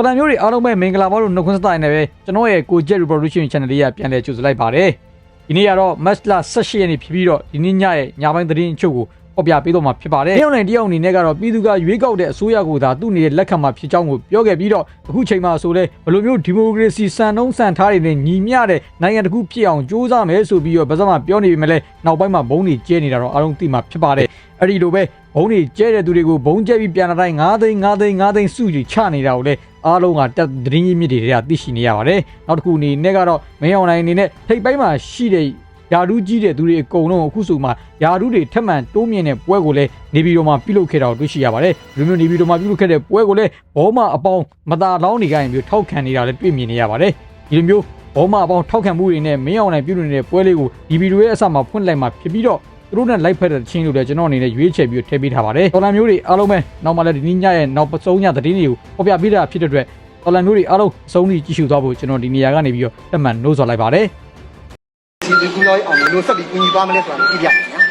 တော်တန်မျိုးတွေအားလုံးပဲမင်္ဂလာပါလို့နှုတ်ခွန်းဆက်တိုင်းနဲ့ပဲကျွန်တော်ရဲ့ကို Jet Revolution Channel လေးကပြန်လည်ကြိုဆိုလိုက်ပါတယ်ဒီနေ့ကတော့ Match 18ရက်နေ့ဖြစ်ပြီးတော့ဒီနေ့ညရဲ့ညပိုင်းသတင်းအချို့ကို ပေါ်ပြပေးတော့မှာဖြစ်ပါတယ်တယောက်နဲ့တယောက်အနေနဲ့ကတော့ပြည်သူကရွေးကောက်တဲ့အစိုးရကိုသာသူ့နေတဲ့လက်ခံမှာဖြစ်ကြောင်းကိုပြောခဲ့ပြီးတော့အခုချိန်မှာဆိုလဲဘယ်လိုမျိုးဒီမိုကရေစီစံနှုန်းစံထားတွေနဲ့ညီမျှတဲ့နိုင်ငံတစ်ခုဖြစ်အောင်ကြိုးစားမယ်ဆိုပြီးတော့ဗဇက်မှာပြောနေပြီမလဲနောက်ပိုင်းမှာဘုံတွေကျဲနေတာတော့အားလုံးသိမှာဖြစ်ပါတယ်အဲ့ဒီလိုပဲဘုံတွေကျဲတဲ့သူတွေကိုဘုံကျဲပြီးပြန်လာတိုင်း9သိန်း9သိန်း9သိန်းစုကြီးချနေတာကိုလည်းအားလုံးကတက်သတင်းရင်းမြစ်တွေကသိရှိနေရပါတယ်နောက်တစ်ခုအနေနဲ့ကတော့မင်းအောင်နိုင်အနေနဲ့ထိပ်ပိုင်းမှာရှိတဲ့ ယာဒူးကြီးတဲ့သူတွေအကုန်လုံးအခုဆိုမှယာဒူးတွေထက်မှန်တိုးမြင့်တဲ့ပွဲကိုလည်းနေပြည်တော်မှာပြုလုပ်ခဲ့တာကိုတွေ့ရှိရပါတယ်လူမျိုးနေပြည်တော်မှာပြုလုပ်ခဲ့တဲ့ပွဲကိုလည်းဘောမအပေါင်းမသာလောင်းနေကြရင်မျိုးထောက်ခံနေတာလည်းတွေ့မြင်နေရပါတယ်ဒီလိုမျိုးဘောမအပေါင်းထောက်ခံမှုတွေနဲ့မင်းအောင်နိုင်ပြုလုပ်နေတဲ့ပွဲလေးကိုဒီဗီဒီယိုရဲ့အစမှာဖွင့်လိုက်မှာဖြစ်ပြီးတော့သူတို့နဲ့လိုက်ဖက်တဲ့ချင်းလို့လည်းကျွန်တော်အနေနဲ့ရွေးချယ်ပြီးထည့်ပေးထားပါတယ်တော်လန်မျိုးတွေအားလုံးပဲနောက်မှလည်းဒီနေ့ညရဲ့နောက်ပစုံညသတင်းတွေကိုပေါ်ပြပေးတာဖြစ်တဲ့အတွက်တော်လန်မျိုးတွေအားလုံးအဆုံးထိကြည့်ရှုသွားဖို့ကျွန်တော်ဒီနေရာကနေပြီးတော့တက်မှန်နှိုးဆော်လိုက်ပါတယ် ဒီဒီကူရောက်အောင်လို့ဆက်ပြီးကူညီသွားမလဲဆိုတာကိုပြပြမယ်နော်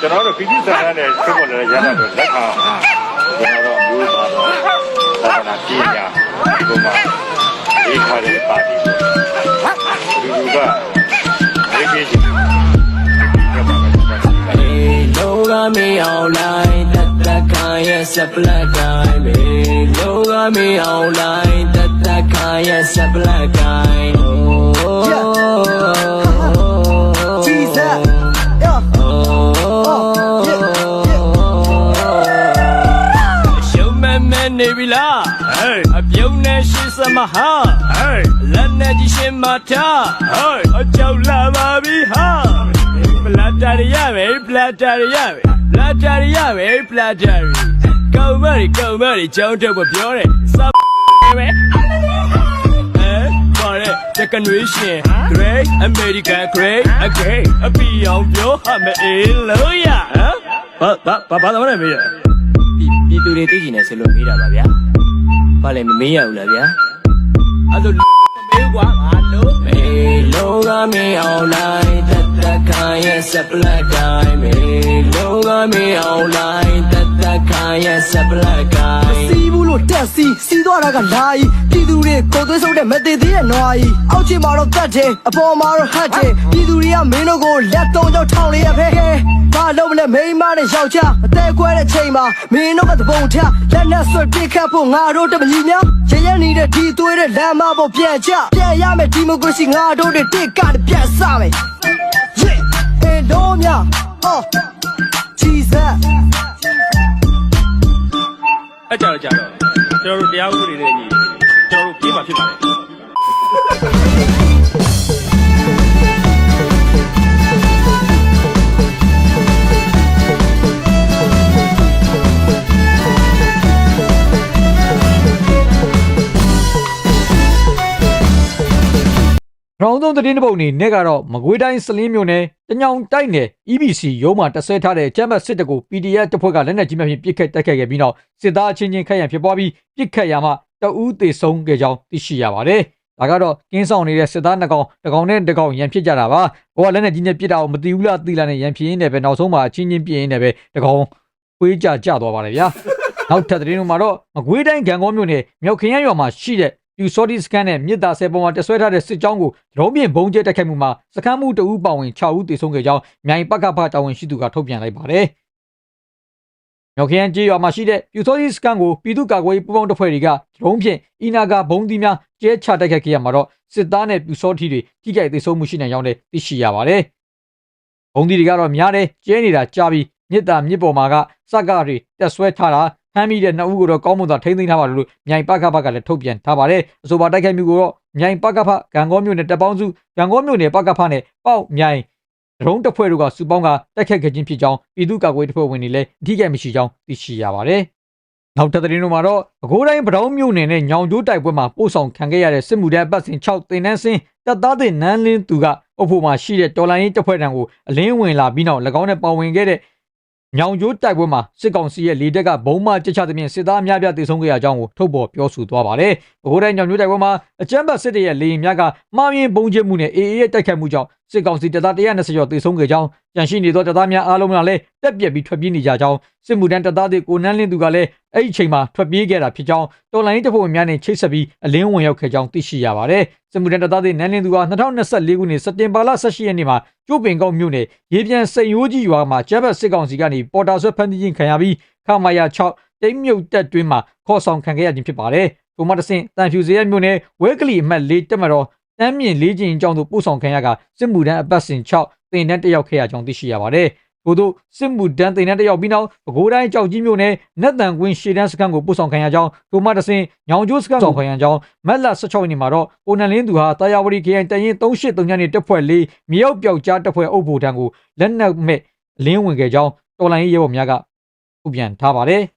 ကျွန်တော်တို့ပြည်သူ့ဆိုင်ရာနဲ့ဖြစ်ပေါ်လာတဲ့ရဟန်းတို့လက်ခံကျွန်တော်တို့မျိုးသားတော့သာသနာပညာဒီမှာရေးထားတဲ့ပါတီဒီလူကရေးပြီးရှိတယ် Hey, loga me online, that that kind of supply guy. Hey, loga me online, that that kind of supply guy. Oh, နေပြီလား Hey အပြုံးနဲ့ရှင်းစမဟာ Hey လက်နဲ့ကြီးရှင်းမထား Hey အကြောက်လာပါပြီဟာပလာတာရရမယ်ပလာတာရရမယ်ပလာတာရရမယ်ပလာတာရကောင်းမရီကောင်းမရီကြောင်းတော့ပြောတယ်စပ်ပဲအဲပါတဲ့ generation great american great again အပီအောင်ပြောဟာမအေးလို့ရဟမ်ဘာဘာဘာဘာလဲမေးရ ပြည်သူတွေသိကျင်နေဆိုလို့မေးတာပါဗျာ။ဘာလဲမမေးရဘူးလားဗျာ။အဲ့လိုမေးကွာငါလို့မေးလုံးကမေး online တက် တက်ခိုင်းရဲ့ supply guy မေးလုံးကမေး online တက်တက်ခိုင်းရဲ့ supply guy စီးဘူးလို့တက်စီးစီးသွားတာကလာကြီးပြည်သူတွေကိုယ်သွေးဆုပ်တဲ့မသေးသေးရဲ့နွားကြီးအောက်ချင်မှာတော့တတ်တယ်အပေါ်မှာတော့ဟတ်တယ်ပြည်သူတွေကမင်းတို့ကိုလက်သုံးချောင်းထောင်လေးရဖဲခဲဘာလို့မလဲမိန်းမနဲ့ယောက်ျားအသေးခွဲတဲ့ချိန်မှာမင်းတို့ကသဘုံထလက်နဲ့ဆွတ်ပစ်ခတ်ဖို့ငါတို့တမကြီးများရရနေတဲ့ဒီသွေးတဲ့လမ်းမပေါ်ပြန်ချပြန်ရမယ်ဒီမိုကရေစီငါတို့တွေတစ်ကတည်းပြန်စမယ် Yeah အေးတော့မြအော် Jesus အဲ့ကြတော့ကြတော့ကျွန်တော်တို့တရားဥပဒေနဲ့ညီကျွန်တော်တို့ပြေးမှာဖြစ်ပါတယ် ရောင်းသုံးသတင်းတစ်ပုဒ်အနေနဲ့ကတော့မကွေးတိုင်းစလင်းမြို့နယ်တညောင်တိုက်နယ် EBC ရုံးမှာတဆဲထားတဲ့ကျမ်းပတ်စစ်တပ်ကို PDF တပ်ဖွဲ့ကလက်နက်ကြီးများဖြင့်ပစ်ခတ်တိုက်ခိုက်ခဲ့ပြီးနောက်စစ်သားအချင်းချင်းခက်ရန်ဖြစ်ပွားပြီးပစ်ခတ်ရမှတအူးသေဆုံးခဲ့ကြောင်းသိရှိရပါတယ်။ဒါကတော့ကင်းဆောင်နေတဲ့စစ်သားနှစ်ကောင်တစ်ကောင်နဲ့တစ်ကောင်ရန်ဖြစ်ကြတာပါ။ဟိုကလက်နက်ကြီးနဲ့ပစ်တာကိုမသိဘူးလားသိလားနဲ့ရန်ဖြစ်ရင်းနဲ့ပဲနောက်ဆုံးမှာအချင်းချင်းပြင်းရင်းနဲ့ပဲတစ်ကောင်ခွေးကြကြသွားပါတယ်ဗျာ။နောက်ထပ်သတင်းတွေမှာတော့မကွေးတိုင်းဂံကောမြို့နယ်မြောက်ခရမ်းရွာမှာရှိတဲ့ ပြူစော်ဒီစကန်နဲ့မြစ်တာဆယ်ပေါ်မှာတဆွဲထားတဲ့စစ်ကြောင်းကိုဒရုံးပြင်ဘုံကျဲတိုက်ခိုက်မှုမှာစခန်းမှုတအူးပါဝင်6ဦးသေဆုံးခဲ့ကြောင်းမြိုင်ပကဖတာဝန်ရှိသူကထုတ်ပြန်လိုက်ပါတယ်။မြောက်ခရမ်းကျေးရွာမှာရှိတဲ့ပြူစော်ဒီစကန်ကိုပြည်သူ့ကာကွယ်ရေးပူးပေါင်းတပ်ဖွဲ့တွေကဒရုံးဖြင့်အီနာဂါဘုံသီးများကျဲချတိုက်ခိုက်ခဲ့ရမှာတော့စစ်သားနဲ့ပြူစော်ထီတွေထိခိုက်သေဆုံးမှုရှိနေကြောင်းလည်းသိရှိရပါတယ်။ဘုံဒီတွေကတော့များတယ်ကျဲနေတာကြာပြီးမြစ်တာမြစ်ပေါ်မှာကစက်ကတွေတက်ဆွဲထားတာ ဖမ်းမိတဲ့နှစ်ဦးကိုတော့ကောင်းမွန်စွာထိန်းသိမ်းထားပါလို့မြိုင်ပကဖကလည်းထုတ်ပြန်ထားပါတယ်အဆိုပါတိုက်ခိုက်မှုကိုတော့မြိုင်ပကဖဂံကောမြို့နယ်တပ်ပေါင်းစုဂံကောမြို့နယ်ပကဖနဲ့ပေါ့မြိုင်ဒရုံးတပ်ဖွဲ့တို့ကစုပေါင်းကတိုက်ခိုက်ခဲ့ခြင်းဖြစ်ကြောင်းပြည်သူ့ကာကွယ်ရေးတပ်ဖွဲ့ဝင်တွေလည်းအထူးကိမရှိကြောင်းသိရှိရပါတယ်နောက်ထပ်သတင်းတို့မှာတော့အကိုးတိုင်းပတောင်းမြို့နယ်နဲ့ညောင်ကျိုးတိုက်ပွဲမှာပို့ဆောင်ခံခဲ့ရတဲ့စစ်မှုထမ်းအပတ်စဉ်6တင်နန်းစင်းတပ်သားတဲ့နန်းလင်းသူကအုပ်ဖို့မှာရှိတဲ့တော်လိုင်းရေးတပ်ဖွဲ့တံကိုအလင်းဝင်လာပြီးနောက်၎င်းနဲ့ပါဝင်ခဲ့တဲ့ ညောင်ကျိုးတိုက်ပွဲမှာစစ်ကောင်စီရဲ့လေတပ်ကဘုံမကျချသဖြင့်စစ်သားအများပြားတေဆုံးခဲ့ရကြောင်းကိုထုတ်ပေါ်ပြောဆိုသွားပါတယ်။ ပဲခူးတိုင်းညောင်မျိုးတိုက်ပွဲမှာအကြမ်းဖက်စစ်တပ်ရဲ့လေရင်များကမှားယွင်းပုံကျမှုနဲ့ AA ရဲ့တိုက်ခိုက်မှုကြောင့်စစ်ကောင်စီတပ်သား120ကျော်သေဆုံးခဲ့ကြောင်းကြန့်ရှိနေသောတပ်သားများအားလုံးကလည်းတက်ပြက်ပြီးထွက်ပြေးနေကြကြောင်းစစ်မှုထမ်းတပ်သားတွေကိုနန်းလင်းသူကလည်းအဲ့ဒီအချိန်မှာထွက်ပြေးခဲ့တာဖြစ်ကြောင်းတော်လိုင်းတပ်ဖွဲ့များနဲ့ချိတ်ဆက်ပြီးအလင်းဝင်ရောက်ခဲ့ကြောင်းသိရှိရပါတယ်စစ်မှုထမ်းတပ်သားတွေနန်းလင်းသူက2024ခုနှစ်စက်တင်ဘာလ18ရက်နေ့မှာကျိုးပင်ကောက်မြို့နယ်ရေပြန်စိန်ရိုးကြီးရွာမှာကျမ်းဘတ်စစ်ကောင်စီကနေပေါ်တာဆွဲဖမ်းဆီးခြင်းခံရပြီးခမာယာ6တိမ်မြုပ်တက်တွင်းမှာခေါ်ဆောင်ခံခဲ့ရခြင်းဖြစ်ပါတယ်။ ဒိုမတဆင်တန်ဖြူစရဲမြို့နယ်ဝဲကလီအမှတ်၄တက်မတော်တမ်းမြင့်လေးချင်းအကြောင်းတို့ပို့ဆောင်ခံရကစစ်မှုထမ်းအပတ်စဉ်6တင်တန်းတက်ရောက်ခဲ့ရကြောင်းသိရှိရပါတယ်။ထို့သောစစ်မှုထမ်းတင်တန်းတက်ရောက်ပြီးနောက်ပဲခူးတိုင်းကြောက်ကြီးမြို့နယ်နတ်တန်ကွင်းရှေ့တန်းစခန်းကိုပို့ဆောင်ခံရကြောင်းဒိုမတဆင်ညောင်ကျိုးစခန်းဆောင်ခံရကြောင်းမက်လ16ရက်နေ့မှာတော့ကိုနန်လင်းသူဟာတာယာဝတီခရိုင်တရင်383ညနေတပ်ဖွဲ့၄မြေရောက်ပြောက်ကြားတပ်ဖွဲ့အုပ်ဖို့တန်းကိုလက်နက်မဲ့အလင်းဝင်ခဲ့ကြောင်းတော်လိုင်းရေးရဲဘော်များကဥပြန်ထားပါတယ်။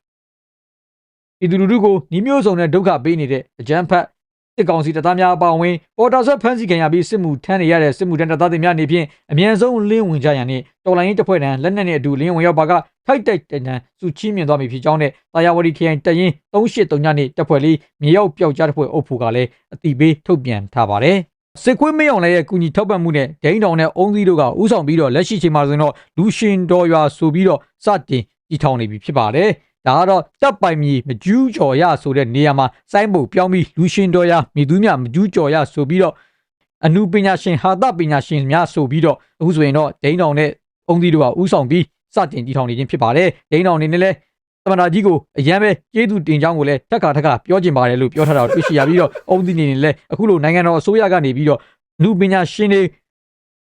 ပြည်သူလူထုကိုညီမျိုးစုံနဲ့ဒုက္ခပေးနေတဲ့အကြမ်းဖက်စစ်ကောင်စီတပ်သားများအပါအဝင်ပေါ်တာဆွဲဖမ်းဆီးခံရပြီးစစ်မှုထမ်းနေရတဲ့စစ်မှုထမ်းတပ်သားတွေများနေဖြင့်အမြန်ဆုံးလင်းဝင်ကြရန်နှင့်တော်လိုင်းရေးတပ်ဖွဲ့ထံလက်နက်နဲ့အတူလင်းဝင်ရောက်ပါကထိုက်တိုက်တန်တန်စုချင်းမြင်သွားပြီဖြစ်ကြောင်းနဲ့တာယာဝတီခရိုင်တရင်383ညနေတပ်ဖွဲ့လေးမြေရောက်ပျောက်ကြားတပ်ဖွဲ့အုပ်ဖို့ကလည်းအတိပေးထုတ်ပြန်ထားပါတယ်စစ်ခွေးမင်းအောင်လည်းရဲ့ကုညီထောက်ပံ့မှုနဲ့ဒိန်းတောင်နဲ့အုံးသီးတို့ကဥဆောင်ပြီးတော့လက်ရှိချိန်မှာဆိုရင်တော့လူရှင်တော်ရွာဆိုပြီးတော့စတင်တည်ထောင်နေပြီဖြစ်ပါတယ်။ ဒါကတော့တပ်ပိုင်မြေမကျူးကျော်ရဆိုတဲ့နေရာမှာစိုင်းပုံပြောင်းပြီးလူရှင်တော်ရမိသူမြမကျူးကျော်ရဆိုပြီးတော့အနုပညာရှင်ဟာတပညာရှင်များဆိုပြီးတော့အခုဆိုရင်တော့ဒိန်းတောင်နဲ့အုံးသီးတို့ကဥဆောင်ပြီးစတင်တည်ထောင်နေခြင်းဖြစ်ပါတယ်။ဒိန်းတောင်အနေနဲ့လည်းသမနာကြီးကိုအရန်ပဲကျေးဇူးတင်ကြောင်းကိုလည်းတက်ခါတက်ခါပြောကျင်ပါတယ်လို့ပြောထားတာကိုတွေ့ရှိရပြီးတော့အုံးသီးနေနဲ့လည်းအခုလိုနိုင်ငံတော်အစိုးရကနေပြီးတော့အနုပညာရှင်တွေ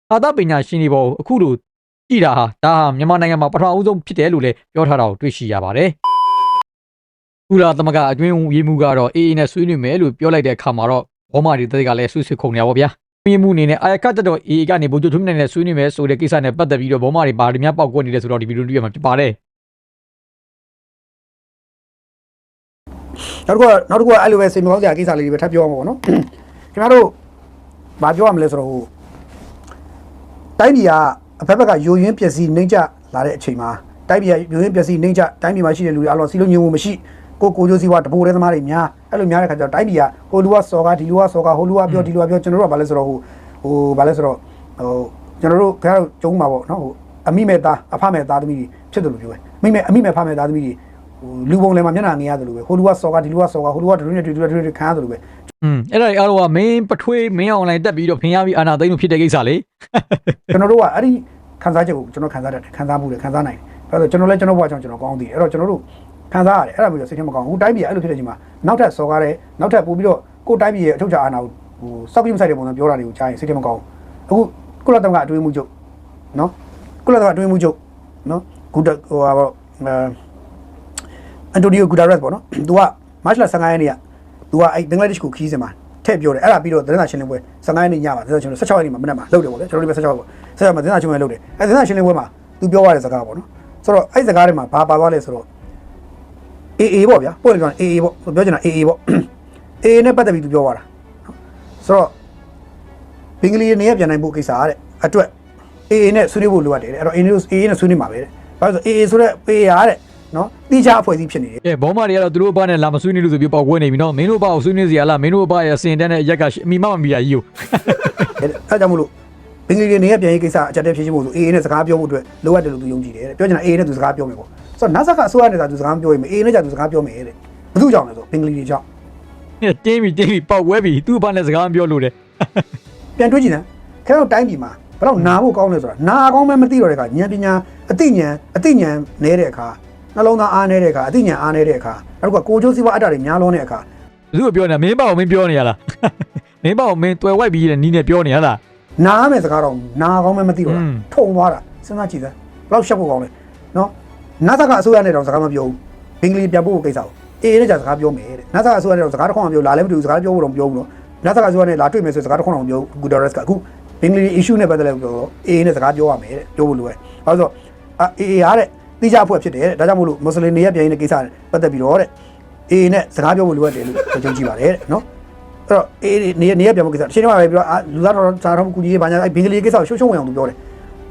ဟာတပညာရှင်တွေပေါ်အခုလို ကြည်တာဟာဒါဟာမြန်မာနိုင်ငံမှာပထမအဆုံးဖြစ်တယ်လို့လည်းပြောထားတာကိုတွေ့ရှိရပါတယ်။ကုလသမဂ္ဂအတွင်းရေးမှုကတော့ AA နဲ့ဆွေးနွေးမယ်လို့ပြောလိုက်တဲ့အခါမှာတော့ဘောမာဒီတွေကလည်းဆွေးဆွေးခုန်နေပါဗျာ။ပြည်မှုအနေနဲ့အာရကတ်တော် AA ကနေဗိုလ်ချုပ်ထွန်းမြတ်နဲ့ဆွေးနွေးမယ်ဆိုတဲ့ကိစ္စနဲ့ပတ်သက်ပြီးတော့ဘောမာတွေဘာတွေများပောက်ကွက်နေလဲဆိုတော့ဒီဗီဒီယိုတွေ့ရမှာဖြစ်ပါတယ်။နောက်တစ်ခုကနောက်တစ်ခုကအဲ့လိုပဲစိတ်မကောင်းစရာကိစ္စလေးတွေပဲထပ်ပြောမှာပေါ့နော်ခင်ဗျားတို့ဘာပြောရမလဲဆိုတော့ဟိုတိုင်းပြည်က အဖက်ဖက်ကယိုယွင်းပျက်စီးနှိမ့်ချလာတဲ့အချိန်မှာတိုင်းပြည်ကယိုယွင်းပျက်စီးနှိမ့်ချတိုင်းပြည်မှာရှိတဲ့လူတွေအလောစီလုံးညင်မှုမရှိကိုကိုကျိုးစီဝါတပိုးတဲ့သမားတွေများအဲ့လိုများတဲ့ခါကျတော့တိုင်းပြည်ကဟိုလူကစော်ကားဒီလူကစော်ကားဟိုလူကပြောဒီလူကပြောကျွန်တော်တို့ကဘာလဲဆိုတော့ဟိုဟိုဘာလဲဆိုတော့ဟိုကျွန်တော်တို့ခင်ဗျားတို့ကျုံးမှာပေါ့နော်ဟိုအမိမဲ့သားအဖမဲ့သားသမီးတွေဖြစ်တယ်လို့ပြောပဲမိမဲ့အမိမဲ့ဖမဲ့သားသမီးတွေဟိုလူပုံလည်းမှာမျက်နှာငေးရတယ်လို့ပဲဟိုလူကစော်ကားဒီလူကစော်ကားဟိုလူကဒရုနဲ့ဒရုနဲ့ဒရုနဲ့ခံရတယ်လို့ပဲ อืมအဲ့ဒါတွေအားလုံးကမင်းပထွေးမင်းအောင်လိုင်းတက်ပြီးတော့ဖင်ရပြီးအာနာသိန်းလို့ဖြစ်တဲ့ကိစ္စလေကျွန်တော်တို့ကအဲ့ဒီခံစားချက်ကိုကျွန်တော်ခံစားတတ်တယ်ခံစားမှုတယ်ခံစားနိုင်တယ်အဲ့တော့ကျွန်တော်လည်းကျွန်တော်ဘဝကြောင့်ကျွန်တော်ကောင်းသိတယ်အဲ့တော့ကျွန်တော်တို့ခံစားရတယ်အဲ့ဒါမျိုးစိတ်ထဲမကောင်းဘူးတိုင်းပြည်အဲ့လိုဖြစ်တဲ့ချိန်မှာနောက်ထပ်စော်ကားတယ်နောက်ထပ်ပို့ပြီးတော့ကိုယ်တိုင်းပြည်ရဲ့အထောက်အချာအာဏာကိုဟိုစောက်ကြည့်မဆိုင်တဲ့ပုံစံပြောတာတွေကိုကြားရင်စိတ်ထဲမကောင်းဘူးအခုကုလသမဂ္ဂအတွင်းမှုချုပ်နော်ကုလသမဂ္ဂအတွင်းမှုချုပ်နော်ဂူတဟိုဟာပေါ့အန်တိုနီယိုဂူတာရက်ပေါ့နော်သူကမတ်လ15ရက်နေ့က သူကအဲ့ဘင်္ဂလားဒေ့ရှ်ကိုခီးစင်မှာထည့်ပြောတယ်အဲ့ဒါပြီးတော့သတင်းစာရှင်းလင်းပွဲ15ရက်နေ့ညမှာသတင်းစာရှင်းလင်း16ရက်နေ့မှာမနေ့မှာလုပ်တယ်ပေါ့လေကျွန်တော်တို့ပဲ16ပေါ့ဆက်ရမှာသတင်းစာရှင်းလင်းပွဲလုပ်တယ်အဲ့သတင်းစာရှင်းလင်းပွဲမှာသူပြောရတဲ့စကားပေါ့နော်ဆိုတော့အဲ့စကားတွေမှာဘာပါသွားလဲဆိုတော့ AA ပေါ့ဗျာပို့လေကောင် AA ပေါ့ပြောချင်တာ AA ပေါ့ AA နဲ့ပတ်သက်ပြီးသူပြောသွားတာဆိုတော့ဘင်္ဂလီနေရပြန်နိုင်ဖို့ကိစ္စအားတဲ့အတွက် AA နဲ့ဆွေးနွေးဖို့လိုအပ်တယ်တဲ့အဲ့တော့ AA နဲ့ AA နဲ့ဆွေးနွေးမှာပဲတဲ့ဘာလို့လဲဆို AA ဆိုတော့ AA အားတဲ့ နော်တိကျအဖွဲ့အစည်းဖြစ်နေတယ်ကဲဘောမာတွေကတော့သူတို့အဘနဲ့လာမဆွေးနေလို့ဆိုပြီးပေါက်ကွဲနေပြီနော်မင်းတို့အဘကိုဆွေးနွေးစီရလားမင်းတို့အဘရဲ့အစင်တန်းတဲ့အရက်ကအမိမမမီတာကြီးကိုအဲ့ဒါကြောင့်မို့လို့ဘင်္ဂလီတွေနေရပြန်ရေးကိစ္စအကြက်တဲ့ဖြစ်ချင်းမို့ဆို AA နဲ့စကားပြောဖို့အတွက်လိုအပ်တယ်လို့သူယုံကြည်တယ်တဲ့ပြောချင်တာ AA နဲ့သူစကားပြောမယ်ပေါ့ဆိုတော့နတ်ဆက်ကဆိုရနေတာသူစကားမပြောရင် AA နဲ့ကြာသူစကားပြောမယ်တဲ့ဘယ်သူကြောင့်လဲဆိုဘင်္ဂလီတွေကြောင့်တင်းပြီတင်းပြီပေါက်ကွဲပြီသူ့အဘနဲ့စကားမပြောလို့တဲ့ပြန်တွေးကြည့်တယ်ခင်ဗျားတို့တိုင်းပြည်မှာဘယ်တော့နာဖို့ကောင်းလဲဆိုတာနာကောင်းမဲမသိတော့တဲ့အခါဉာဏ်ပညာအသိဉာဏ်အသိဉာဏ်နေတဲ့အခါ နှလုံးသားအားနေတဲ့အခါအသိဉာဏ်အားနေတဲ့အခါနောက်ကကိုကျိုးစည်းဝါအတ္တတွေများလွန်းတဲ့အခါသူ့ကိုပြောနေတာမင်းပေါ့မင်းပြောနေရလားမင်းပေါ့မင်းတွယ်ဝိုက်ပြီးတဲ့နီးနဲ့ပြောနေရလားနားမယ်စကားတော့နာကောင်းမဲမသိတော့อืတာมထုံသွားတာစဉ်းစားကြည့်စမ်းဘယ်လောက်ရှက်ဖို့ကောင်းလဲနော်နာသကအစိုးရနဲ့တော့စကားမပြောဘူးဘင်္ဂလီပြန်ဖို့ကိစ္စကိုအေးနဲ့ကြာစကားပြောမယ်တဲ့နာသကအစိုးရနဲ့တော့စကားတစ်ခွန်းမပြောလာလည်းမတူဘူးစကားပြောဖို့တော့မပြောဘူးနော်နာသကအစိုးရနဲ့လာတွေ့မယ်ဆိုစကားတစ်ခွန်းတော့မပြောဘူးဂူဒါရက်စ်ကအခုဘင်္ဂလီ issue နဲ့ပတ်သက်လို့ပြောတော့အေးနဲ့စကားပြောရမယ်တဲ့ပြောဖို့လိုတယ်ဘာလို့ဆိုအာအေးအားတဲ့ တိကျအဖွဲ့ဖြစ်တယ်တဲ့ဒါကြောင့်မို့လို့မွတ်စလင်တွေရဲ့ပြန်ရင်းတဲ့ကိစ္စနဲ့ပတ်သက်ပြီးတော့တဲ့အေးနဲ့စကားပြောဖို့လိုအပ်တယ်လို့ပြောကြည့်ပါတယ်တဲ့နော်အဲ့တော့အေးနေနေရပြန်မကိစ္စတစ်ချိန်မှပဲပြောအာလူသားတော်စာတော်ကူကြီးဘာညာအဲ့ဘင်္ဂလီကိစ္စကိုရှုံရှုံဝင်အောင်သူပြောတယ်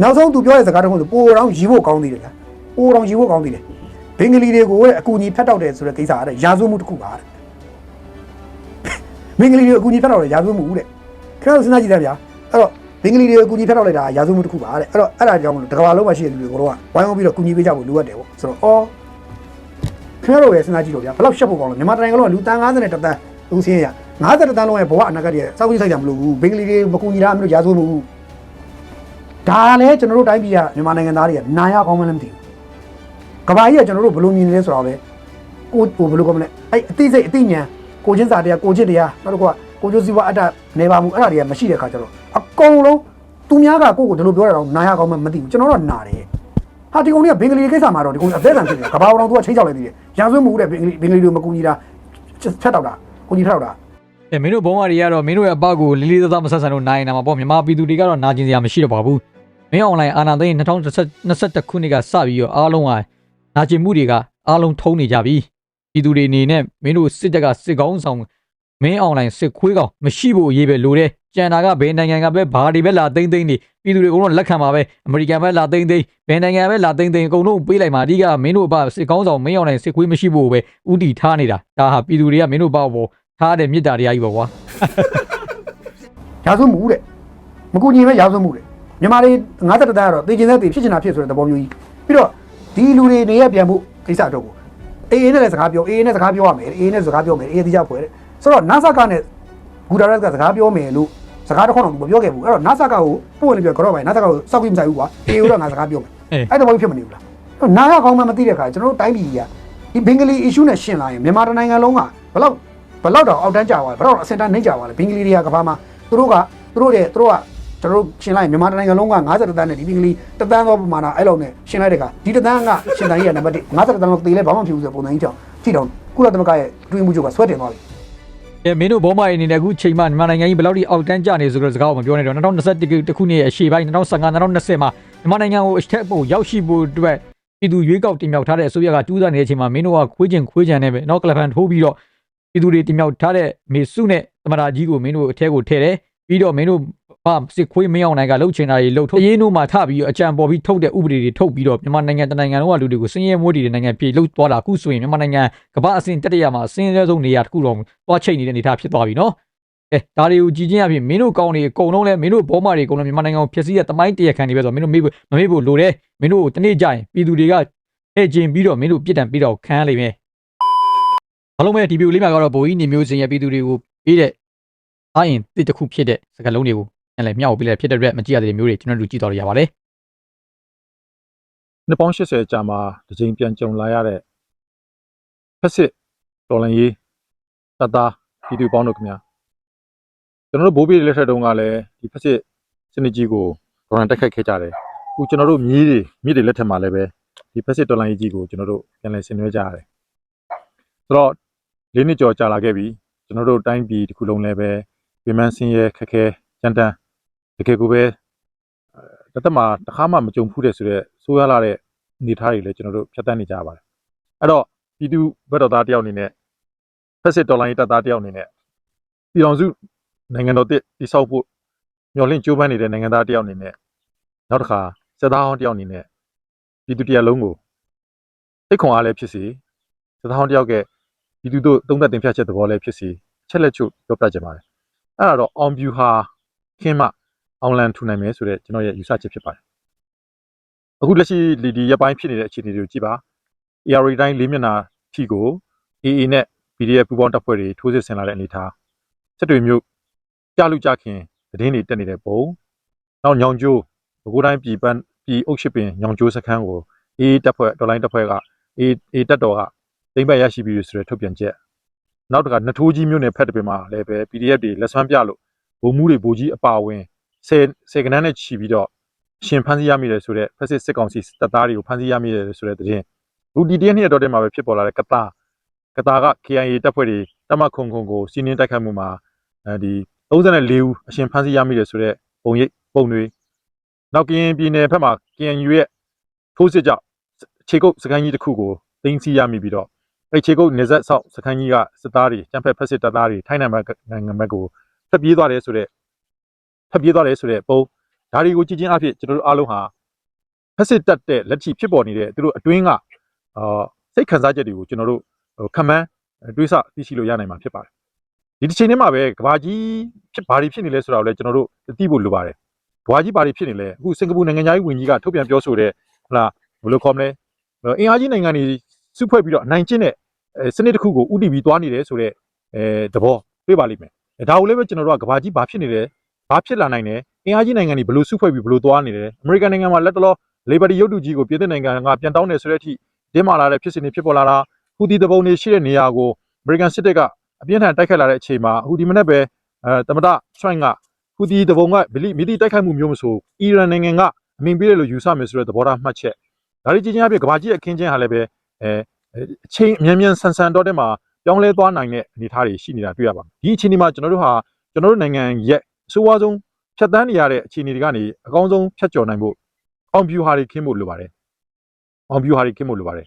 နောက်ဆုံးသူပြောတဲ့စကားတစ်ခုဆိုပိုတော်ရီဖို့ကောင်းသေးတယ်ဗျာပိုတော်ရီဖို့ကောင်းသေးတယ်ဘင်္ဂလီတွေကိုတဲ့အကူအညီဖတ်တော့တယ်ဆိုတဲ့ကိစ္စကတဲ့ရာဇဝမှုတစ်ခုပါတဲ့မင်္ဂလီတွေအကူကြီးဖက်တော့လေရာဇဝမှုတဲ့ခင်ဗျားတို့စဉ်းစားကြည့်တယ်ဗျာအဲ့တော့ မင်္ဂလီတွေအကူကြီးဖက်တော့လိုက်တာရာဇဝမှုတစ်ခုပါတဲ့အဲ့တော့အဲ့ဒါကြောင့်မလို့တကဘာလုံးမှာရှိတဲ့လူတွေကတော့ဝိုင်းဝန်းပြီးတော့ကူညီပေးကြဖို့လိုအပ်တယ်ပေါ့ဆိုတော့အော်ခင်ဗျားတို့ရဲ့စဉ်းစားကြည့်လို့ဗျာဘယ်လောက်ရှက်ဖို့ကောင်းလဲမြန်မာတိုင်းကလုံးကလူတန်း90နဲ့တန်းလူစင်းရ50တန်းလုံးရဲ့ဘဝအနာဂတ်ရဲ့စောက်ကြီးဆိုင်ကြမလို့ဘူးမင်္ဂလီတွေမကူညီတာမလို့ရာဇဝမှုဒါလည်းကျွန်တော်တို့တိုင်းပြည်ကမြန်မာနိုင်ငံသားတွေကနာရကောင်းမှလည်းမသိဘူးကဘာကြီးကကျွန်တော်တို့ဘယ်လိုမြင်နေလဲဆိုတော့ပဲကိုကိုဘယ်လိုကောင်းမလဲအဲ့အသိစိတ်အသိဉာဏ်ကိုချင်းစာတရားကိုချစ်တရားနောက်တစ်ခုက ကိုကျိုးစီးပွားအတ္တနေပါမှုအဲ့ဒါတွေကမရှိတဲ့ခါကျတော့အကုန်လုံးသူများကကိုကိုဒီလိုပြောရတော့နာရကောင်းမှမသိဘူးကျွန်တော်တို့နာတယ်ဟာဒီကောင်တွေကဘင်္ဂလီကိစ္စမှာတော့ဒီကောင်အသက်ခံဖြစ်နေတာကဘာအောင်သူကချိန်ချောက်လိုက်သေးတယ်ရာဇဝမှုတဲ့ဘင်္ဂလီဘင်္ဂလီတွေမကူညီတာဖက်တော့တာကိုကြီးထက်တော့တာအဲမင်းတို့ဘုံမာတွေကတော့မင်းတို့ရဲ့အပကိုလေးလေးသားသားမဆက်ဆံလို့နိုင်နေတာမှာပေါ့မြန်မာပြည်သူတွေကတော့နာကျင်စရာမရှိတော့ပါဘူးမင်းအွန်လိုင်းအာနာသိန်း2021ခုနှစ်ကစပြီးတော့အားလုံးကနာကျင်မှုတွေကအားလုံးထုံးနေကြပြီပြည်သူတွေအနေနဲ့မင်းတို့စစ်တပ်ကစစ်ကောင်းဆောင် မင်းအွန်လိုင်းစစ်ခွေးကောင်မရှိဖို့အရေးပဲလိုတယ်ကျန်တာကဘယ်နိုင်ငံကပဲဘာတွေပဲလာသိမ့်သိမ့်နေပြည်သူတွေအကုန်လုံးလက်ခံပါပဲအမေရိကန်ပဲလာသိမ့်သိမ့်ဘယ်နိုင်ငံပဲလာသိမ့်သိမ့်အကုန်လုံးပေးလိုက်မှာအဓိကမင်းတို့အပစစ်ကောင်းဆောင်မင်းအွန်လိုင်းစစ်ခွေးမရှိဖို့ပဲဥတီထားနေတာဒါဟာပြည်သူတွေကမင်းတို့အပပေါ်ထားတဲ့မြစ်တာတရားကြီးပါကွာရာဇဝမှုတဲ့မကူညီမဲ့ရာဇဝမှုတဲ့မြန်မာတွေ50တန်းကတော့သိကျင်တဲ့သိဖြစ်ချင်တာဖြစ်ဆိုတဲ့သဘောမျိုးကြီးပြီးတော့ဒီလူတွေနေရပြန်ဖို့ကိစ္စတော့ကိုအေးအေးနဲ့လည်းစကားပြောအေးအေးနဲ့စကားပြောရမယ်အေးအေးနဲ့စကားပြောမယ်အေးအေးတိကျဖွယ်တဲ့ ဆိုတော့ NASA ကနဲ့ဂူဒါရက်ကစကားပြောမယ်လို့စကားတစ်ခေါက်တော့မပြောခဲ့ဘူးအဲ့တော့ NASA ကကိုပို့နေပြောကြောက်ပါ NASA ကကိုစောက်ကြည့်မဆိုင်ဘူးကွာအေးဦးတော့ငါစကားပြောမယ်အေးအဲ့တော့ဘာဖြစ်မနေဘူးလားအဲ့နာရကောင်းမှမသိတဲ့ခါကျွန်တော်တို့တိုင်းပြည်ကြီးကဒီဘင်္ဂလီ issue နဲ့ရှင်းလာရင်မြန်မာတိုင်းနိုင်ငံလုံးကဘလောက်ဘလောက်တော့အောက်တန်းကြသွားဘလောက်တော့အစင်တန်းနှိမ့်ကြသွားလဲဘင်္ဂလီတွေကကဘာမှာသူတို့ကသူတို့တဲ့သူတို့ကကျွန်တော်တို့ရှင်းလိုက်မြန်မာတိုင်းနိုင်ငံလုံးက50တန်းနဲ့ဒီဘင်္ဂလီတသန်းသောပမာဏအဲ့လောက်နဲ့ရှင်းလိုက်တဲ့ခါဒီတသန်းကရှင်းတိုင်းရဲ့နံပါတ်1 50တန်းလောက်သေလဲဘာမှမဖြစ်ဘူးဆိုပုံစံကြီးကြောင့်ကြည့်တော့ကုလသမဂ္ဂရဲ့တွင်းမှုချုပ်ကဆွဲတင်သွားပြီ အဲမင်းတို့ဘောမအနေနဲ့အခုချိန်မှမြန်မာနိုင်ငံကြီးဘယ်လောက်ထိအောက်တန်းကျနေဆိုကြတဲ့စကားကိုမပြောနဲ့တော့2021ခုနှစ်ရဲ့အရှေ့ပိုင်း2015 2020မှာမြန်မာနိုင်ငံကိုအထက်ဖို့ရောက်ရှိဖို့အတွက်ပြည်သူရွေးကောက်တင်မြှောက်ထားတဲ့အစိုးရကကျူးစာနေတဲ့အချိန်မှာမင်းတို့ကခွေးကျင်ခွေးကျန်နဲ့ပဲနောက်ကလဖန်ထိုးပြီးတော့ပြည်သူတွေတင်မြှောက်ထားတဲ့မေစုနဲ့သမရာကြီးကိုမင်းတို့အထက်ကိုထည့်တယ်ပြီးတော့မင်းတို့ ဘာစစ်ခွေးမင်းအောင်နိုင်ကလှုပ်ချင်တာတွေလှုပ်ထုတ်အရင်တို့မှာထပြီးတော့အကြံပေါ်ပြီးထုတ်တဲ့ဥပဒေတွေထုတ်ပြီးတော့မြန်မာနိုင်ငံတနိုင်ငံလုံးကလူတွေကိုစင်းရဲမွေးတွေနိုင်ငံပြေလှုပ်သွားတာအခုဆိုရင်မြန်မာနိုင်ငံကမ္ဘာအဆင့်တတိယမှာအဆင်းရဲဆုံးနေရာတစ်ခုတော့သွားချိတ်နေတဲ့အနေအထားဖြစ်သွားပြီနော်အဲဒါတွေကိုကြည်ချင်းအဖြစ်မင်းတို့ကောင်းတွေအကုန်လုံးလဲမင်းတို့ဘောမတွေအကုန်လုံးမြန်မာနိုင်ငံကိုဖျက်ဆီးတဲ့တမိုင်းတရားခံတွေပဲဆိုတော့မင်းတို့မေးဖို့မမေးဖို့လိုတယ်မင်းတို့တနေ့ကြရင်ပြည်သူတွေကအဲကျင်ပြီးတော့မင်းတို့ပြစ်ဒဏ်ပြီးတော့ခံရလိမ့်မယ်အားလုံးပဲဒီဗီဒီယိုလေးမှာကတော့ဘိုးကြီးနေမျိုးစင်ရဲ့ပြည်သူတွေကိုပေးတဲ့အားရင်တစ်တစ်ခုဖြစ်တဲ့စကားလုံးတွေကိုပြ န်လဲမျှဝေပေးလိုက်ဖြစ်တဲ့အတွက်မကြည့်ရတဲ့မျိုးတွေကျွန်တော်တို့ကြည့်တော်ရရပါတယ်နှစ်ပေါင်း80ကြာမှတစ်ချိန်ပြန်ကြုံလာရတဲ့ဖက်စစ်တော်လန်ရေးတပ်သားပြည်သူပေါင်းတို့ခင်ဗျာကျွန်တော်တို့ဘိုးဘေးတွေလက်ထက်တုန်းကလည်းဒီဖက်စစ်စနစ်ကြီးကိုတော်လန်တက်ခတ်ခဲ့ကြတယ်အခုကျွန်တော်တို့မြေးတွေမြစ်တွေလက်ထက်မှာလည်းပဲဒီဖက်စစ်တော်လန်ရေးကြီးကိုကျွန်တော်တို့ပြန်လည်ဆင်နွှဲကြရတယ်ဆိုတော့လေးနှစ်ကျော်ကြာလာခဲ့ပြီကျွန်တော်တို့တိုင်းပြည်တစ်ခုလုံးလည်းပဲပြည်မန်းစင်းရဲခက်ခဲကြမ်းတမ်း တကယ်ကိုပဲတသက်မှာတစ်ခါမှမကြုံဖူးတဲ့ဆိုတော့ဆိုးရလာတဲ့အနေအထားတွေလည်းကျွန်တော်တို့ဖြတ်တန်းနေကြပါတယ်အဲ့တော့ပြည်သူဘက်တော်သားတယောက်အနေနဲ့ဖက်စစ်ဒေါ်လာရေးတပ်သားတယောက်အနေနဲ့ပြည်တော်စုနိုင်ငံတော်တစ်တိဆောက်ဖို့မျှော်လင့်ကြိုးပမ်းနေတဲ့နိုင်ငံသားတယောက်အနေနဲ့နောက်တစ်ခါစစ်သားဟောင်းတယောက်အနေနဲ့ပြည်သူတရားလုံးကိုစိတ်ခွန်အားလည်းဖြစ်စီစစ်သားဟောင်းတယောက်ကပြည်သူတို့သုံးသက်တင်ပြချက်သဘောလည်းဖြစ်စီချက်လက်ချုပ်ပြောပြကြပါတယ်အဲ့ဒါတော့အောင်ဗျူဟာခင်းမှ အောင်လန်ထူနိုင်မယ်ဆိုတော့ကျွန်တော်ရဲ့ယူဆချက်ဖြစ်ပါတယ်အခုလက်ရှိလီဒီရပ်ပိုင်းဖြစ်နေတဲ့အခြေအနေတွေကိုကြည့်ပါ AR တိုင်းလေးမျက်နှာဖြီကို AA နဲ့ PDF ပူးပေါင်းတပ်ဖွဲ့တွေထိုးစစ်ဆင်လာတဲ့အနေအထားစစ်တွေမျိုးကြလူကြခင်သတင်းတွေတက်နေတဲ့ပုံနောက်ညောင်ကျိုးဘကိုးတိုင်းပြည်ပန်းပြည်အုပ်ရှိပင်ညောင်ကျိုးစခန်းကို AA တပ်ဖွဲ့ဒေါ်လိုင်းတပ်ဖွဲ့က AA တပ်တော်ကသိမ်းပိုက်ရရှိပြီးဆိုတဲ့ထုတ်ပြန်ချက်နောက်တစ်ခါနထိုးကြီးမျိုးနယ်ဖက်တစ်ပင်မှာလည်းပဲ PDF တွေလက်ဆွမ်းပြလို့ဗိုလ်မှူးတွေဗိုလ်ကြီးအပါအဝင် ဆယ်ဆယ်ကနန်းနဲ့ချီပြီးတော့ရှင်ဖမ်းဆီးရမိတယ်ဆိုတော့ဖက်စစ်စစ်ကောင်စီတပ်သားတွေကိုဖမ်းဆီးရမိတယ်ဆိုတဲ့သတင်းလူဒီတရက်နှစ်ရက်တော့တည်းမှာပဲဖြစ်ပေါ်လာတဲ့ကတာကတာက KIA တပ်ဖွဲ့တွေတမခုံခုံကိုစီးနင်းတိုက်ခတ်မှုမှာအဲဒီ34ဦးအရှင်ဖမ်းဆီးရမိတယ်ဆိုတော့ပုံရိပ်ပုံတွေနောက်ကရင်ပြည်နယ်ဘက်မှာ KNU ရဲ့ထိုးစစ်ကြောင့်ခြေကုပ်စကန်ကြီးတစ်ခုကိုတင်းစီရမိပြီးတော့အဲခြေကုပ်နေဆက်ဆောက်စကန်ကြီးကစစ်သားတွေကျန်းဖက်ဖက်စစ်တပ်သားတွေထိုင်းနိုင်ငံဘက်နိုင်ငံဘက်ကိုဖက်ပြေးသွားတယ်ဆိုတော့ ဖက်ပြေးသွားတယ်ဆိုတဲ့ပုံဒါတွေကိုကြည့်ချင်းအဖြစ်ကျွန်တော်တို့အားလုံးဟာဖက်စစ်တက်တဲ့လက်ထိဖြစ်ပေါ်နေတဲ့သူတို့အတွင်းကအာစိတ်ခံစားချက်တွေကိုကျွန်တော်တို့ဟိုခံမှန်းတွေးဆသိရှိလို့ရနိုင်မှာဖြစ်ပါတယ်ဒီတစ်ချိန်ထဲမှာပဲကဘာကြီးဖြစ်ဘာတွေဖြစ်နေလဲဆိုတာကိုလည်းကျွန်တော်တို့သိဖို့လိုပါတယ်ကဘာကြီးဘာတွေဖြစ်နေလဲအခုစင်ကာပူနိုင်ငံသားကြီးဝန်ကြီးကထုတ်ပြန်ပြောဆိုတဲ့ဟလာဘယ်လိုခေါ်မလဲအင်အားကြီးနိုင်ငံတွေစုဖွဲ့ပြီးတော့အနိုင်ကျင့်တဲ့အဲစနစ်တစ်ခုကိုဥတီပြီးသွားနေတယ်ဆိုတော့အဲသဘောတွေ့ပါလိမ့်မယ်အဲဒါကိုလည်းပဲကျွန်တော်တို့ကကဘာကြီးဘာဖြစ်နေလဲ ဘာဖြစ်လာနိုင်လဲအင်အားကြီးနိုင်ငံတွေဘယ်လိုစုဖွဲ့ပြီးဘယ်လိုသွားနေလဲအမေရိကန်နိုင်ငံမှာလက်တလော Liberty ရုပ်တုကြီးကိုပြည်သစ်နိုင်ငံကပြန်တောင်းနေဆိုတဲ့အထိတင်းမာလာတဲ့ဖြစ်စဉ်တွေဖြစ်ပေါ်လာတာဟူဒီတပုံတွေရှိတဲ့နေရာကိုအမေရိကန်စစ်တပ်ကအပြင်းထန်တိုက်ခတ်လာတဲ့အချိန်မှာဟူဒီမနေ့ပဲအဲတမဒဆွိုင်းကဟူဒီတပုံကဗလီမိတိတိုက်ခိုက်မှုမျိုးမဆိုအီရန်နိုင်ငံကအမင်ပေးတယ်လို့ယူဆမယ်ဆိုတဲ့သဘောထားမှတ်ချက်ဒါတွေကြီးချင်းအပြည့်ကဘာကြီးအခင်းချင်းဟာလည်းပဲအဲအချိန်အမြန်မြန်ဆန်ဆန်တော့တဲ့မှာပြောင်းလဲသွားနိုင်တဲ့အနေအထားတွေရှိနေတာတွေ့ရပါတယ်ဒီအချိန်ဒီမှာကျွန်တော်တို့ဟာကျွန်တော်တို့နိုင်ငံရဲ့အ ဆိုးဝါးဆုံးဖြတ်တန်းနေရတဲ့အခြေအနေတွေကနေအကောင်းဆုံးဖြတ်ကျော်နိုင်ဖို့အောင်ပြူဟာတွေခင်းဖို့လိုပါတယ်အောင်ပြူဟာတွေခင်းဖို့လိုပါတယ်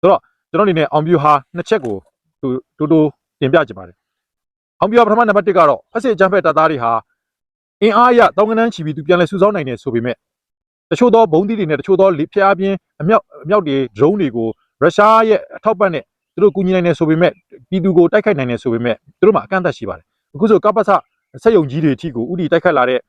ဆိုတော့ကျွန်တော်အနေနဲ့အောင်ပြူဟာနှစ်ချက်ကိုတူတူတူတင်ပြချင်ပါတယ်အောင်ပြူဟာပထမနံပါတ်1ကတော့ဖက်စစ်အကြမ်းဖက်တပ်သားတွေဟာအင်အားအရတောင်းကနန်းချီပြီးသူပြန်လဲစုဆောင်းနိုင်တယ်ဆိုပေမဲ့တချို့သောဘုံသီးတွေနဲ့တချို့သောလေဖျားပြင်းအမြောက်အမြောက်တွေ drone တွေကိုရုရှားရဲ့အထောက်ပံ့နဲ့သူတို့ကူညီနိုင်တယ်ဆိုပေမဲ့ပြည်သူကိုတိုက်ခိုက်နိုင်တယ်ဆိုပေမဲ့သူတို့မှာအကန့်အသတ်ရှိပါတယ်အခုဆိုကပ္ပစ စက်ယုံကြီးတွေအထိကိုဥတီတိုက်ခတ်လာတဲ့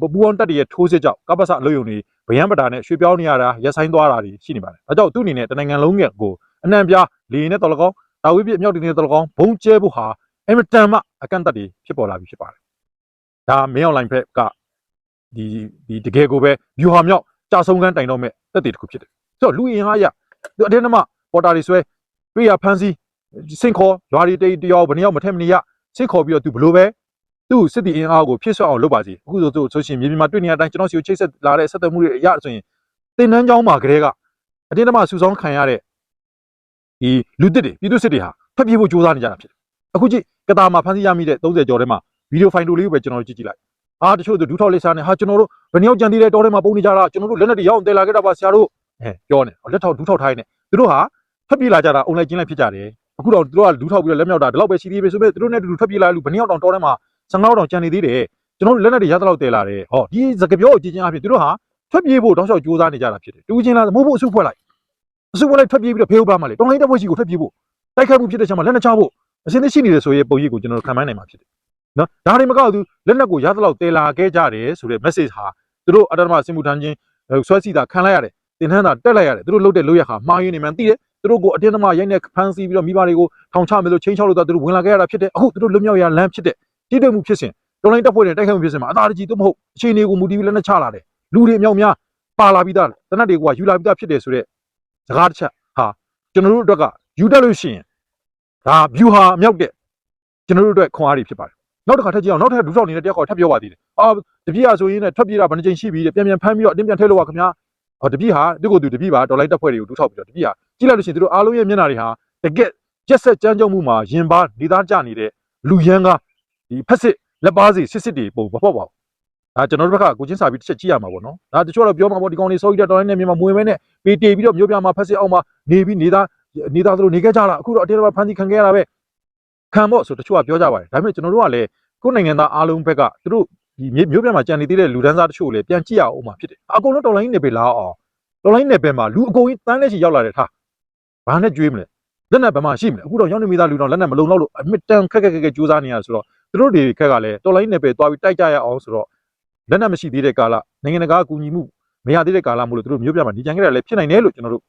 ပပူအောင်တက်တွေရဲ့ထိုးစစ်ကြောင့်ကပ္ပစအလုပ်ယုံတွေဗယံပတာနဲ့ရွှေ့ပြောင်းနေရတာရက်ဆိုင်သွားတာတွေရှိနေပါတယ်။ဒါကြောင့်သူ့အနေနဲ့တနိုင်ငံလုံးကိုအနှံပြားလေရင်နဲ့တော်လကောင်းတာဝိပစ်အမြောက်တွေနဲ့တော်လကောင်းဘုံကျဲဖို့ဟာအင်မတန်မှအကန့်အသတ်တွေဖြစ်ပေါ်လာပြီဖြစ်ပါတယ်။ဒါမင်းအွန်လိုင်းဘက်ကဒီဒီတကယ်ကိုပဲဗျူဟာမြောက်ကြာဆုံးကန်းတိုင်တော့မဲ့တက်တည်တစ်ခုဖြစ်တယ်။ဆိုတော့လူအင်အားရသူအတင်းအမပေါ်တာတွေဆွဲတွေ့ရဖမ်းဆီးစင်ခေါ်ရွာတွေတိတ်တယောက်ဘယ်နှယောက်မထက်မနေရစင်ခေါ်ပြီးတော့သူဘလို့ပဲ သူ့စစ်တီအင်အားကိုဖြည့်ဆွအောင်လုပ်ပါစီအခုဆိုသူဆိုရှင်မြေပြင်မှာတွေ့နေတဲ့အတိုင်းကျွန်တော်စီကိုချိတ်ဆက်လာတဲ့ဆက်သွယ်မှုတွေအရဆိုရင်တင်နန်းကျောင်းမှာကလေးကအတင်းတမဆူဆောင်းခံရတဲ့ဒီလူသစ်တွေပြည်သူစစ်တွေဟာဖက်ပြေးဖို့စူးစမ်းနေကြတာဖြစ်တယ်အခုကြည့်ကတာမှာဖမ်းဆီးရမိတဲ့30ကျော်ထဲမှာဗီဒီယိုဖိုင်တိုလေးကိုပဲကျွန်တော်တို့ကြည့်ကြည့်လိုက်အာတချို့သူဒူးထောက်လေးစားနေဟာကျွန်တော်တို့ဗနယောက်ကြံသေးတဲ့တောထဲမှာပုံနေကြတာကျွန်တော်တို့လက်နဲ့တရောင်းတယ်လာခဲ့တာပါဆရာတို့အဲပြောနေလက်ထောက်ဒူးထောက်ထိုင်းနေသူတို့ဟာဖက်ပြေးလာကြတာအွန်လိုင်းကျင်းလိုက်ဖြစ်ကြတယ်အခုတော့သူတို့ကဒူးထောက်ပြီးတော့လက်မြောက်တာဒီလောက်ပဲရှိသေးပဲဆိုပေမဲ့သူတို့နဲ့တူတူဖက်ပြေးလာလူဗနယောက်တောင်တောထဲမှာ 15တောင်ကြံနေသေးတယ်ကျွန်တော်တို့လက်နဲ့တွေရသလောက်တည်လာတယ်ဟောဒီစကပြောကိုကြည့်ချင်းအဖြစ်သူတို့ဟာထွက်ပြေးဖို့တောက်လျှောက်ကြိုးစားနေကြတာဖြစ်တယ်တူချင်းလားမဟုတ်ဘူးအစုဖွဲ့လိုက်အစုဖွဲ့လိုက်ထွက်ပြေးပြီးတော့ဖေးဥပမှာလေတောင်းလိုက်တဲ့ဘွက်ရှိကိုထွက်ပြေးဖို့တိုက်ခိုက်မှုဖြစ်တဲ့ချက်မှာလက်နဲ့ချဖို့အစင်းသိရှိနေတယ်ဆိုရင်ပုံရိပ်ကိုကျွန်တော်တို့ခံမှန်းနိုင်မှာဖြစ်တယ်နော်ဒါတွေမကောက်ဘူးလက်နက်ကိုရသလောက်တည်လာခဲ့ကြတယ်ဆိုတဲ့ message ဟာသူတို့အတ္တမစင်မှုထမ်းချင်းဆွဲစီတာခံလိုက်ရတယ်တင်ထမ်းတာတက်လိုက်ရတယ်သူတို့လုပ်တဲ့လုပ်ရဟာမှားရင်းနေမှန်သိတယ်သူတို့ကိုအတင်းအမရိုက်နေဖမ်းဆီးပြီးတော့မိဘတွေကိုထောင်ချမယ်လို့ချင်းချောက်လို့တော့သူတို့ဝင်လာခဲ့ရတာဖြစ်တယ်အခုသူတို့လွတ်မြောက်ရလမ်းဖြစ်တဲ့တ ည်တွေ့မှုဖြစ်စဉ်တော်လိုင်းတပ်ဖွဲ့တွေတိုက်ခိုက်မှုဖြစ်စဉ်မှာအသာတကြီးတော့မဟုတ်အခြေအနေကိုမူတည်ပြီးလက်နက်ချလာတယ်လူတွေအမြောက်များပါလာပြီးသားတနက်တွေကယူလာပြီးသားဖြစ်တယ်ဆိုတော့စကားတစ်ချက်ဟာကျွန်တော်တို့အတွက်ကယူတက်လို့ရှိရင်ဒါ view ဟာအမြောက်တဲ့ကျွန်တော်တို့အတွက်ခွန်အားတွေဖြစ်ပါတယ်နောက်တစ်ခါထပ်ကြည့်အောင်နောက်ထပ်ဒူးထောက်နေတဲ့တယောက်ကထပ်ပြောပါသေးတယ်အာတပြည့်ရဆိုရင်လည်းထွက်ပြေးတာဗန်ချိန်ရှိပြီတဲ့ပြန်ပြန်ဖမ်းပြီးတော့အတင်းပြန်ထည့်လို့ပါခင်ဗျာဟောတပြည့်ဟာသူ့ကိုယ်သူတပြည့်ပါတော်လိုက်တပ်ဖွဲ့တွေကိုဒူးထောက်ပြီးတော့တပြည့်ဟာကြည့်လိုက်လို့ရှိရင်သူတို့အားလုံးရဲ့မျက်နှာတွေဟာတကက်ရက်ဆက်ကြမ်းကြုတ်မှုမှာရင်ပါနေသားကြနေတဲ့လူရန်က ဒီဖက်စစ်လက်ပါစီစစ်စစ်တွေပုံမပေါ့ပါဘူးဒါကျွန်တော်တို့ဘက်ကကိုချင်းစာပြီးတစ်ချက်ကြည့်ရမှာပေါ့နော်ဒါတချို့တော့ပြောမှာပေါ့ဒီကောင်လေးစောကြီးတဲ့တော်လိုင်းနဲ့မြန်မာမဝင်မဲနဲ့ပေတေပြီးတော့မျိုးပြမှာဖက်စစ်အောင်မှာနေပြီးနေသားနေသားတို့နေခဲ့ကြတာအခုတော့အတင်းတော့ဖမ်းဆီးခံခဲ့ရတာပဲခံဖို့ဆိုတချို့ကပြောကြပါတယ်ဒါပေမဲ့ကျွန်တော်တို့ကလည်းကိုယ်နိုင်ငံသားအားလုံးဘက်ကသူတို့ဒီမျိုးပြမှာကြံနေသေးတဲ့လူဒန်းစားတချို့လည်းပြန်ကြည့်ရအောင်မှာဖြစ်တယ်အကုန်လုံးတော်လိုင်းနေပဲလားအောင်တော်လိုင်းနေပဲမှာလူအကုန်ကြီးတန်းလက်ရှိရောက်လာတယ်ထားဘာနဲ့ကြွေးမလဲလက်နက်ဘယ်မှာရှိမလဲအခုတော့ရောက်နေမိသားလူတော့လက်နက်မလုံလောက်လို့အမစ်တန်ခက်ခက်ခက်ခက်ကြိုးစားနေရဆိုတော့ သူတို့တွေခက်ကလည်းတော်လိုင်းနယ်ပယ်သွားပြီးတိုက်ကြရအောင်ဆိုတော့လက်နက်မရှိသေးတဲ့ကာလနိုင်ငံတကာအကူအညီမှုမရသေးတဲ့ကာလမို့လို့သူတို့မျိုးပြမှာညီကြံခဲ့တာလည်းဖြစ်နိုင်တယ်လို့ကျွန်တော်တို့